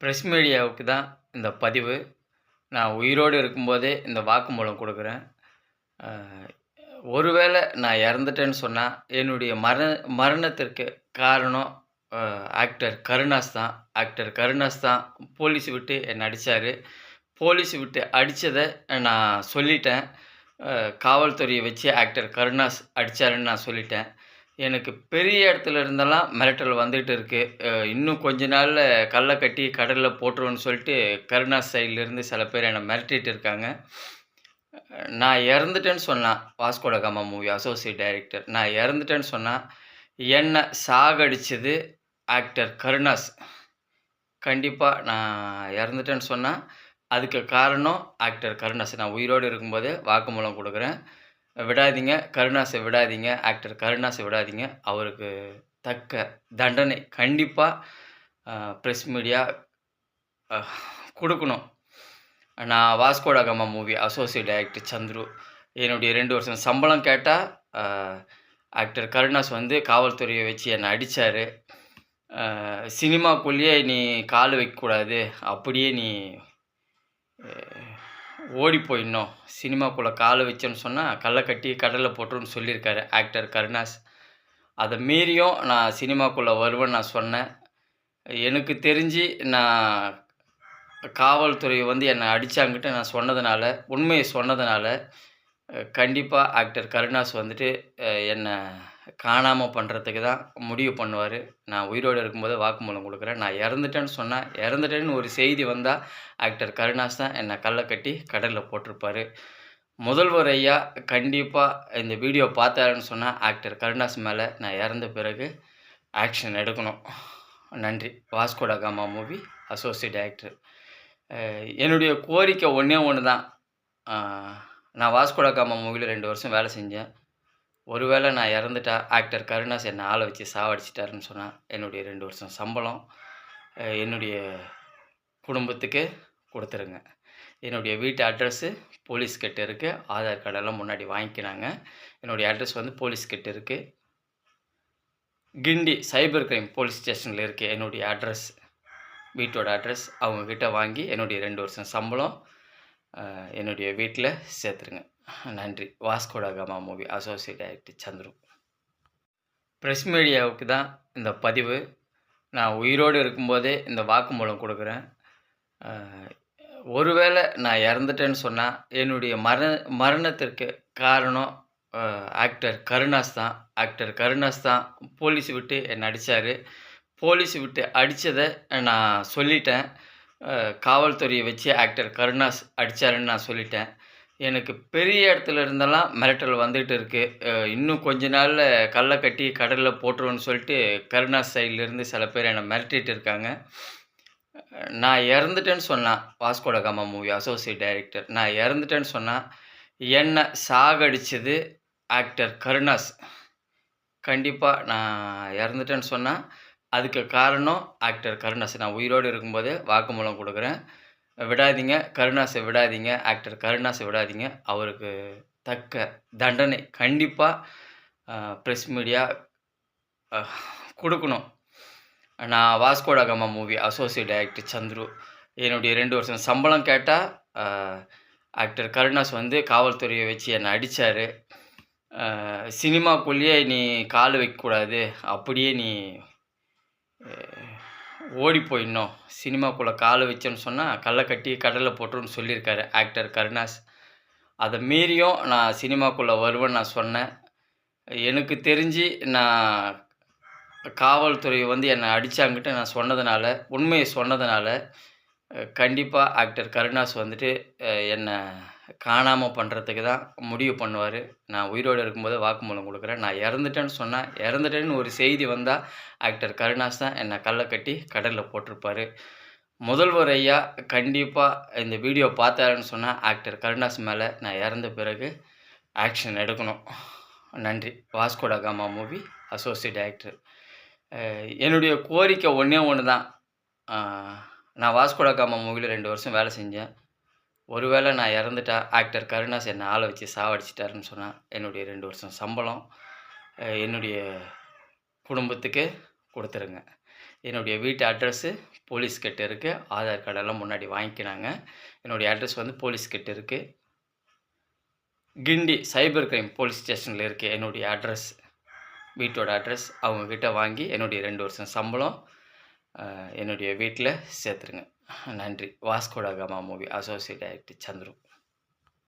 Press மீடியாவுக்கு தான் இந்த பதிவு. நான் உயிரோடு இருக்கும்போதே இந்த வாக்குமூலம் கொடுக்குறேன். ஒருவேளை நான் இறந்துட்டேன்னு சொன்னால் என்னுடைய மரண மரணத்திற்கு காரணம் ஆக்டர் கருணாஸ் தான். ஆக்டர் கருணாஸ் தான் போலீஸ் விட்டு என்னை அடித்தார் போலீஸ் விட்டு அடித்ததை நான் சொல்லிட்டேன். காவல்துறையை வச்சு ஆக்டர் கருணாஸ் அடித்தாருன்னு நான் சொல்லிட்டேன். எனக்கு பெரிய இடத்துல இருந்தெல்லாம் மிரட்டல் வந்துகிட்டு இருக்குது இன்னும் கொஞ்ச நாளில் கல்லை கட்டி கடலில் போட்டுருவோன்னு சொல்லிட்டு கருணாஸ் சைட்லேருந்து சில பேர் என்னை மிரட்டிட்டு இருக்காங்க. நான் இறந்துட்டேன்னு சொன்னான் வாஸ்கோடகாமா மூவி அசோசியேட் டைரக்டர் நான் இறந்துட்டேன்னு சொன்னால் என்னை சாகடிச்சது ஆக்டர் கருணாஸ். கண்டிப்பாக நான் இறந்துட்டேன்னு சொன்னால் அதுக்கு காரணம் ஆக்டர் கருணாஸ். நான் உயிரோடு இருக்கும்போது வாக்குமூலம் கொடுக்குறேன். விடாதீங்க கருணாஸை விடாதீங்க ஆக்டர் கருணாஸை விடாதீங்க. அவருக்கு தக்க தண்டனை கண்டிப்பாக ப்ரெஸ் மீடியா கொடுக்கணும். நான் Vasco da Gama movie associate actor Chandru என்னுடைய ரெண்டு வருஷம் சம்பளம் கேட்டால் ஆக்டர் கருணாஸ் வந்து காவல்துறையை வச்சு என்னை அடித்தார் சினிமாக்குள்ளேயே நீ கால் வைக்கக்கூடாது அப்படியே நீ ஓடி போயிடணும் சினிமாக்குள்ளே காலை வச்சேன்னு சொன்னால் கல்லை கட்டி கடலில் போட்டுருன்னு சொல்லியிருக்காரு ஆக்டர் கருணாஸ். அதை மீறியும் நான் சினிமாக்குள்ளே வருவேன்னு நான் சொன்னேன். எனக்கு தெரிஞ்சு நான் காவல்துறை வந்து என்னை அடித்தாங்கிட்டு நான் சொன்னதுனால உண்மையை சொன்னதுனால கண்டிப்பாக ஆக்டர் கருணாஸ் வந்துட்டு என்னை காணாமல் பண்ணுறதுக்கு தான் முடிவு பண்ணுவார். நான் உயிரோடு இருக்கும்போது வாக்குமூலம் கொடுக்குறேன். நான் இறந்துட்டேன்னு சொன்னால் இறந்துட்டேன்னு ஒரு செய்தி வந்தால் ஆக்டர் கருணாஸ் தான் என்னை கல்லை கட்டி கடலில் போட்டிருப்பார். முதல்வர் ஐயா கண்டிப்பாக இந்த வீடியோ பார்த்தாருன்னு சொன்னால் ஆக்டர் கருணாஸ் மேலே நான் இறந்த பிறகு ஆக்ஷன் எடுக்கணும். நன்றி. Vasco da Gama movie associate actor. என்னுடைய கோரிக்கை ஒன்றே ஒன்று தான் நான் வாஸ்கோடா காமா மூவியில் ரெண்டு வருஷம் வேலை செஞ்சேன். ஒருவேளை நான் இறந்துட்டா ஆக்டர் கருணாஸ் என்னை ஆளை வச்சு சாவடிச்சிட்டாருன்னு சொன்னால் என்னுடைய ரெண்டு வருஷம் சம்பளம் என்னுடைய குடும்பத்துக்கு கொடுத்துருங்க. என்னுடைய வீட்டு அட்ரஸ்ஸு போலீஸ் கிட்ட இருக்குது ஆதார் கார்டெல்லாம் முன்னாடி வாங்கிக்கினாங்க. என்னுடைய அட்ரஸ் வந்து போலீஸ் கிட்ட இருக்குது கிண்டி சைபர் கிரைம் போலீஸ் ஸ்டேஷனில் இருக்குது என்னுடைய அட்ரஸ் வீட்டோட அட்ரஸ் அவங்கக்கிட்ட வாங்கி என்னுடைய ரெண்டு வருஷம் சம்பளம் என்னுடைய வீட்டில் சேர்த்துருங்க. நன்றி. Vasco da Gama movie associate director Chandru. Press மீடியாவுக்கு தான் இந்த பதிவு. நான் உயிரோடு இருக்கும்போதே இந்த வாக்குமூலம் கொடுக்குறேன். ஒருவேளை நான் இறந்துட்டேன்னு சொன்னால் என்னுடைய மரண மரணத்திற்கு காரணம் ஆக்டர் கருணாஸ் தான். ஆக்டர் கருணாஸ் தான் போலீஸ் விட்டு என்னை அடித்தார் போலீஸ் விட்டு அடித்ததை நான் சொல்லிட்டேன். காவல்துறையை வச்சு ஆக்டர் கருணாஸ் அடித்தாருன்னு நான் சொல்லிட்டேன். எனக்கு பெரிய இடத்துல இருந்தெல்லாம் மிரட்டல் வந்துகிட்டு இருக்குது இன்னும் கொஞ்ச நாளில் கல்லை கட்டி கடலில் போட்டுருவோன்னு சொல்லிட்டு கருணாஸ் சைட்லேருந்து சில பேர் என்னை மிரட்டிட்டு இருக்காங்க. நான் இறந்துட்டேன்னு சொன்னான். Vasco da Gama movie associate director. நான் இறந்துட்டேன்னு சொன்னால் என்னை சாகடிச்சது ஆக்டர் கருணாஸ். கண்டிப்பாக நான் இறந்துட்டேன்னு சொன்னால் அதுக்கு காரணம் ஆக்டர் கருணாஸ் நான் உயிரோடு இருக்கும்போது வாக்குமூலம் கொடுக்குறேன். விடாதீங்க. கருணாஸை விடாதீங்க. ஆக்டர் கருணாஸை விடாதீங்க. அவருக்கு தக்க தண்டனை கண்டிப்பாக ப்ரெஸ் மீடியா கொடுக்கணும். நான் Vasco da Gama movie associate actor Chandru. என்னுடைய ரெண்டு வருஷம் சம்பளம் கேட்டால் ஆக்டர் கருணாஸ் வந்து காவல்துறையை வச்சு என்னை அடித்தார் சினிமாக்குள்ளேயே நீ கால் வைக்கக்கூடாது. அப்படியே நீ ஓடி போயிடணும். சினிமாக்குள்ளே காலை வச்சேன்னு சொன்னால் கல்லை கட்டி கடலில் போட்டுருன்னு சொல்லியிருக்காரு ஆக்டர் கருணாஸ். அதை மீறியும் நான் சினிமாக்குள்ளே வருவேன்னு நான் சொன்னேன். எனக்கு தெரிஞ்சு நான் காவல்துறை வந்து என்னை அடித்தாங்கிட்டு நான் சொன்னதுனால உண்மையை சொன்னதுனால கண்டிப்பாக ஆக்டர் கருணாஸ் வந்துட்டு என்னை காணாமல் பண்ணுறதுக்கு தான் முடிவு பண்ணுவார். நான் உயிரோடு இருக்கும்போது வாக்குமூலம் கொடுக்குறேன். நான் இறந்துட்டேன்னு சொன்னால் இறந்துட்டேன்னு ஒரு செய்தி வந்தால் ஆக்டர் கருணாஸ் தான் என்னை கல்லை கட்டி கடலில் போட்டிருப்பாரு. முதல்வர் ஐயா கண்டிப்பாக இந்த வீடியோ பார்த்தாருன்னு சொன்னால் ஆக்டர் கருணாஸ் மேலே நான் இறந்த பிறகு ஆக்ஷன் எடுக்கணும். நன்றி. Vasco da Gama movie associate actor. என்னுடைய கோரிக்கை ஒன்றே ஒன்று தான் நான் வாஸ்கோடகாமா மூவியில் ரெண்டு வருஷம் வேலை செஞ்சேன். ஒருவேளை நான் இறந்துட்டா ஆக்டர் கருணாஸ் என்னை ஆளை வச்சு சாவடிச்சிட்டாருன்னு சொன்னால் என்னுடைய ரெண்டு வருஷம் சம்பளம் என்னுடைய குடும்பத்துக்கு கொடுத்துருங்க. என்னுடைய வீட்டு அட்ரஸ்ஸு போலீஸ் கிட்ட இருக்குது ஆதார் கார்டெல்லாம் முன்னாடி வாங்கிக்கினாங்க. என்னுடைய அட்ரஸ் வந்து போலீஸ் கிட்ட இருக்குது கிண்டி சைபர் கிரைம் போலீஸ் ஸ்டேஷனில் இருக்குது என்னுடைய அட்ரஸ் வீட்டோட அட்ரஸ் அவங்கக்கிட்ட வாங்கி என்னுடைய ரெண்டு வருஷம் சம்பளம் என்னுடைய வீட்டில் சேர்த்துருங்க. நன்றி. Vasco da Gama movie associate director Chandru.